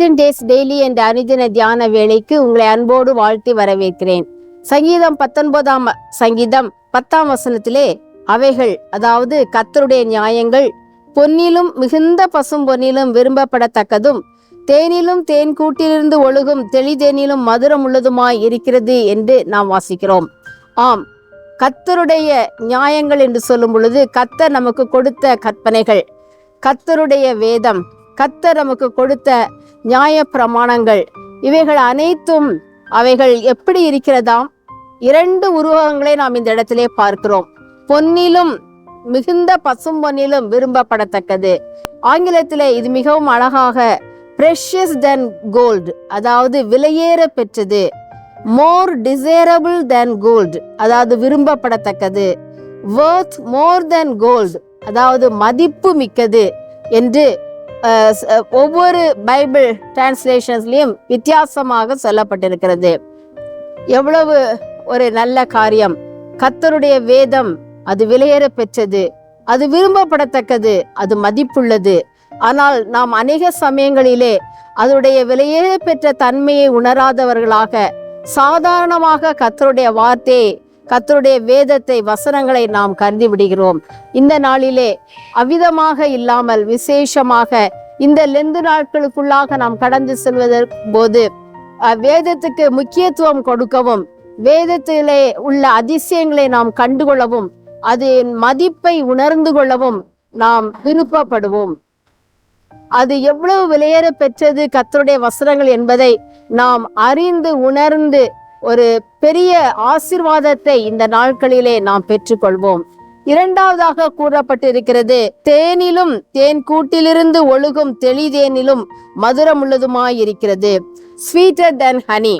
Days daily என்ற அனுதின தியான வேலைக்கு உங்களை அன்போடு வாழ்த்தி வரவேற்கிறேன். சங்கீதம் பத்தொன்பதாம் சங்கீதம் பத்தாம் வசனத்திலே அவைகள் அதாவது கத்தருடைய நியாயங்கள் பொன்னிலும் மிகுந்த பசும் பொன்னிலும் விரும்பப்படத்தக்கதும் தேனிலும் தேன் கூட்டிலிருந்து ஒழுகும் தெளிதேனிலும் மதுரம் உள்ளதுமாய் இருக்கிறது என்று நாம் வாசிக்கிறோம். ஆம் கத்தருடைய நியாயங்கள் என்று சொல்லும் பொழுது கத்தர் நமக்கு கொடுத்த கற்பனைகள் கத்தருடைய வேதம் கத்தர் நமக்கு கொடுத்த நியாய பிரமாணங்கள் இவைகள் அனைத்தும் அவைகள் எப்படி இருக்கிறதாம் இரண்டு உருவகங்களை நாம் இந்த இடத்திலே பார்க்கிறோம். பொன்னிலும் மிகுந்த பசும் பொன்னிலும் விரும்பப்படத்தக்கது. ஆங்கிலத்திலே இது மிகவும் அழகாக ப்ரெஷியஸ் தென் கோல்டு அதாவது விலையேற பெற்றது. மோர் டிசைரபிள் தென் கோல்டு அதாவது விரும்பப்படத்தக்கது. வேர்த் மோர் தென் கோல்டு அதாவது மதிப்பு மிக்கது என்று ஒவ்வொரு பைபிள் டிரான்ஸ்லேஷன்ஸ்லயும் வித்தியாசமாக சொல்லப்பட்டிருக்கிறது. எவ்வளவு ஒரு நல்ல காரியம். கத்தருடைய வேதம் அது விலையேற பெற்றது. அது விரும்பப்படத்தக்கது அது மதிப்புள்ளது. ஆனால் நாம் அநேக சமயங்களிலே அதனுடைய விலையேற பெற்ற தன்மையை உணராதவர்களாக சாதாரணமாக கத்தருடைய வார்த்தையை கத்தருடைய வேதத்தை வசனங்களை நாம் கருதி விடுகிறோம். இந்த நாளிலே அவ்விதமாக இல்லாமல் விசேஷமாக இந்த லெந்து நாட்களுக்குள்ளாக நாம் கடந்து செல்வதற்கு போது வேதத்துக்கு முக்கியத்துவம் கொடுக்கவும் வேதத்திலே உள்ள அதிசயங்களை நாம் கண்டுகொள்ளவும் அதன் மதிப்பை உணர்ந்து கொள்ளவும் நாம் விருப்பப்படுவோம். அது எவ்வளவு விலையேற பெற்றது கத்தருடைய வசனங்கள் என்பதை நாம் அறிந்து உணர்ந்து ஒரு பெரிய ஆசிர்வாதத்தை இந்த நாட்களிலே நாம் பெற்றுக்கொள்வோம். இரண்டாவதாக கூறப்பட்டிருக்கிறது தேனிலும் தேன் கூட்டிலிருந்து ஒழுகும் தெளிதேனிலும் மதுரம் உள்ளதுமாயிருக்கிறது. ஸ்வீட்டர் தென் ஹனி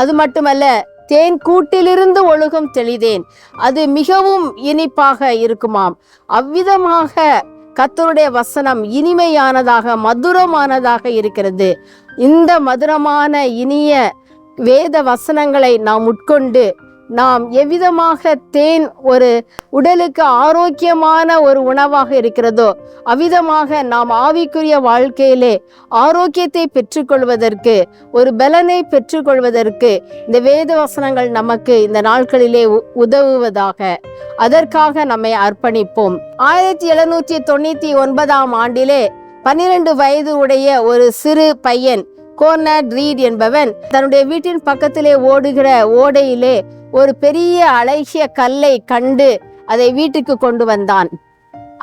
அது மட்டுமல்ல தேன் கூட்டிலிருந்து ஒழுகும் தெளிதேன். அது மிகவும் இனிப்பாக இருக்குமாம். அவ்விதமாக கத்தருடைய வசனம் இனிமையானதாக மதுரமானதாக இருக்கிறது. இந்த மதுரமான இனிய வேத வசனங்களை நாம் உட்கொண்டு நாம் எவ்விதமாக தேன் ஒரு உடலுக்கு ஆரோக்கியமான ஒரு உணவாக இருக்கிறதோ அவ்விதமாக நாம் ஆவிக்குரிய வாழ்க்கையிலே ஆரோக்கியத்தை பெற்றுக்கொள்வதற்கு ஒரு பலனை பெற்றுக்கொள்வதற்கு இந்த வேத வசனங்கள் நமக்கு இந்த நாட்களிலே உ- உதவுவதாக. அதற்காக நம்மை அர்ப்பணிப்போம். ஆயிரத்தி எழுநூற்றி தொண்ணூத்தி ஒன்பதாம் ஆண்டிலே பன்னிரண்டு வயது உடைய ஒரு சிறு பையன் கோர்னட் ரீட் என்பவன் தன்னுடைய வீட்டின் பக்கத்திலே ஓடுகிற ஓடையிலே ஒரு பெரிய அழகிய கல்லை கண்டு அதை வீட்டுக்கு கொண்டு வந்தான்.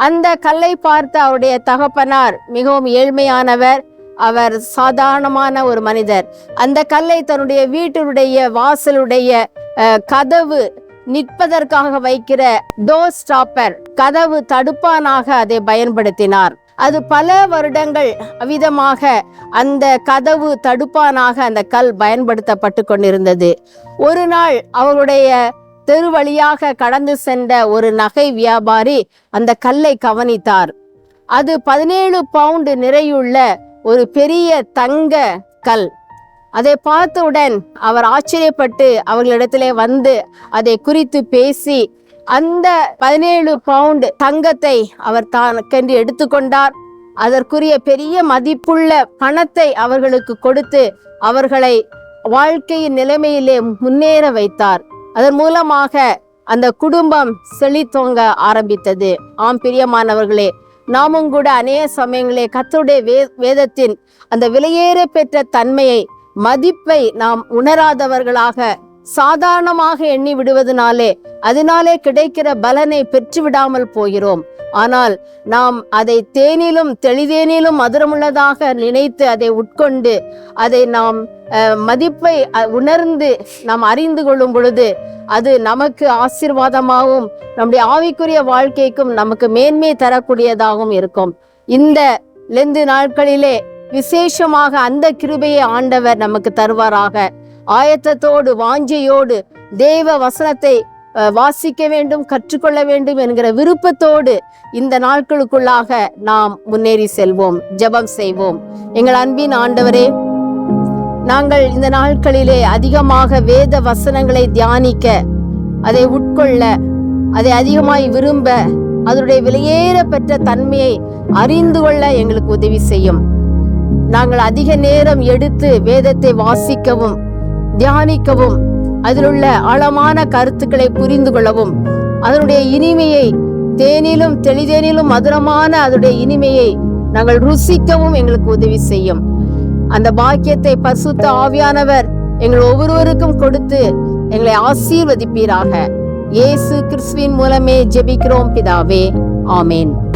அந்த கல்லை பார்த்த அவருடைய தகப்பனார் மிகவும் ஏழ்மையானவர். அவர் சாதாரணமான ஒரு மனிதர். அந்த கல்லை தன்னுடைய வீட்டினுடைய வாசலுடைய கதவு நிற்பதற்காக வைக்கிற டோர் ஸ்டாப்பர் கதவு தடுப்பானாக அதை பயன்படுத்தினார். அது பல வருடங்கள் அவ்விதமாக அந்த கதவு தடுப்பானாக அந்த கல் பயன்படுத்தப்பட்டு கொண்டிருந்தது. ஒரு நாள் அவருடைய தெரு வழியாக கடந்து சென்ற ஒரு நகை வியாபாரி அந்த கல்லை கவனித்தார். அது பதினேழு பவுண்டு நிறையுள்ள ஒரு பெரிய தங்க கல். அதை பார்த்தவுடன் அவர் ஆச்சரியப்பட்டு அவர்களிடத்திலே வந்து அதை குறித்து பேசி அந்த பதினேழு பவுண்ட் தங்கத்தை அவர் தனக்கென்று எடுத்துக்கொண்டார். அதற்குரிய பெரிய மதிப்புள்ள பணத்தை அவர்களுக்கு கொடுத்து அவர்களை வாழ்க்கையின் நிலைமையிலே முன்னேற வைத்தார். அதன் மூலமாக அந்த குடும்பம் செழித்தோங்க ஆரம்பித்தது. ஆம் பிரியமானவர்களே நாமும் கூட அநேக சமயங்களே கத்தருடைய வே வேதத்தின் அந்த விலையேற பெற்ற தன்மையை மதிப்பை நாம் உணராதவர்களாக சாதாரணமாக எண்ணி விடுவதனாலே அதனாலே கிடைக்கிற பலனை பெற்று விடாமல் போகிறோம். ஆனால் நாம் அதை தேனிலும் தெளிதேனிலும் மதுரமுள்ளதாக நினைத்து அதை உட்கொண்டு அதை நாம் மதிப்பை உணர்ந்து நாம் அறிந்து கொள்ளும் பொழுது அது நமக்கு ஆசீர்வாதமாகவும் நம்முடைய ஆவிக்குரிய வாழ்க்கைக்கும் நமக்கு மேன்மை தரக்கூடியதாகவும் இருக்கும். இந்த லெந்து நாட்களிலே விசேஷமாக அந்த கிருபையை ஆண்டவர் நமக்கு தருவாராக. ஆயத்தத்தோடு வாஞ்சையோடு தேவ வசனத்தை வாசிக்க வேண்டும் கற்றுக்கொள்ள வேண்டும் என்கிற விருப்பத்தோடு இந்த நாட்களுக்குள்ளாக நாம் முன்னேறி செல்வோம் ஜெபம் செய்வோம். எங்கள் அன்பின் ஆண்டவரே நாங்கள் இந்த நாட்களிலே அதிகமாக வேத வசனங்களை தியானிக்க அதை உட்கொள்ள அதை அதிகமாய் விரும்ப அதனுடைய விலையேற பெற்ற தன்மையை அறிந்து கொள்ள எங்களுக்கு உதவி செய்யும். நாங்கள் அதிக நேரம் எடுத்து வேதத்தை வாசிக்கவும் தியானிக்கவும் அதிலுள்ள ஆழமான கருத்துக்களை புரிந்து கொள்ளவும் அதனுடைய இனிமையை தேனிலும் தெளிதேனிலும் மதுரமான அதனுடைய இனிமையை நாங்கள் ருசிக்கவும் எங்களுக்கு உதவி செய்யும். அந்த பாக்கியத்தை பசுத்த ஆவியானவர் எங்கள் ஒவ்வொருவருக்கும் கொடுத்து எங்களை ஆசீர்வதிப்பீராக. இயேசு கிறிஸ்துவின் மூலமே ஜெபிக்கிறோம் பிதாவே. ஆமேன்.